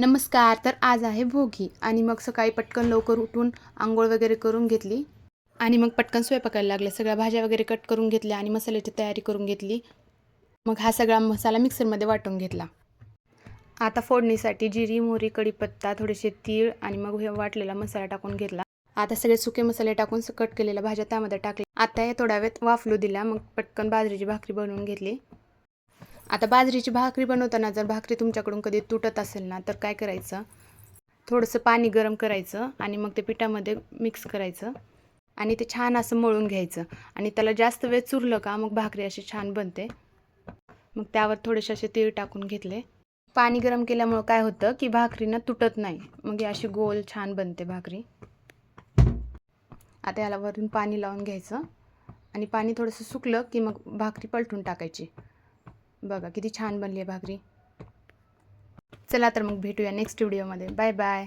नमस्कार तर आज आहे भोगी. आणि मग सकाळी पटकन लवकर उठून आंघोळ वगैरे करून घेतली. आणि मग पटकन स्वयंपाकायला लागले. सगळ्या भाज्या वगैरे कट करून घेतल्या आणि मसाल्याची तयारी करून घेतली. मग हा सगळा मसाला मिक्सरमध्ये वाटून घेतला. आता फोडणीसाठी जिरी मोहरी कढीपत्ता थोडेसे तीळ आणि मग हे वाटलेला मसाला टाकून घेतला. आता सगळे सुके मसाले टाकून कट केलेल्या भाज्या त्यामध्ये टाकल्या. आता हे थोड्या वेळ वाफलू दिला. मग पटकन बाजरीची भाकरी बनवून घेतली. आता बाजरीची भाकरी बनवताना जर भाकरी तुमच्याकडून कधी तुटत असेल ना तर काय करायचं? थोडंसं पाणी गरम करायचं आणि मग ते पिठामध्ये मिक्स करायचं आणि ते छान असं मळून घ्यायचं आणि त्याला जास्त वेळ चुरलं का मग भाकरी अशी छान बनते. मग त्यावर थोडेसे असे तीळ टाकून घेतले. पाणी गरम केल्यामुळं काय होतं की भाकरी ना तुटत नाही. मग ही अशी गोल छान बनते भाकरी. आता याला वरून पाणी लावून घ्यायचं आणि पाणी थोडंसं सुकलं की मग भाकरी पलटून टाकायची. बघा किती छान बनली आहे भाकरी. चला तर मग भेटूया नेक्स्ट व्हिडिओमध्ये बाय बाय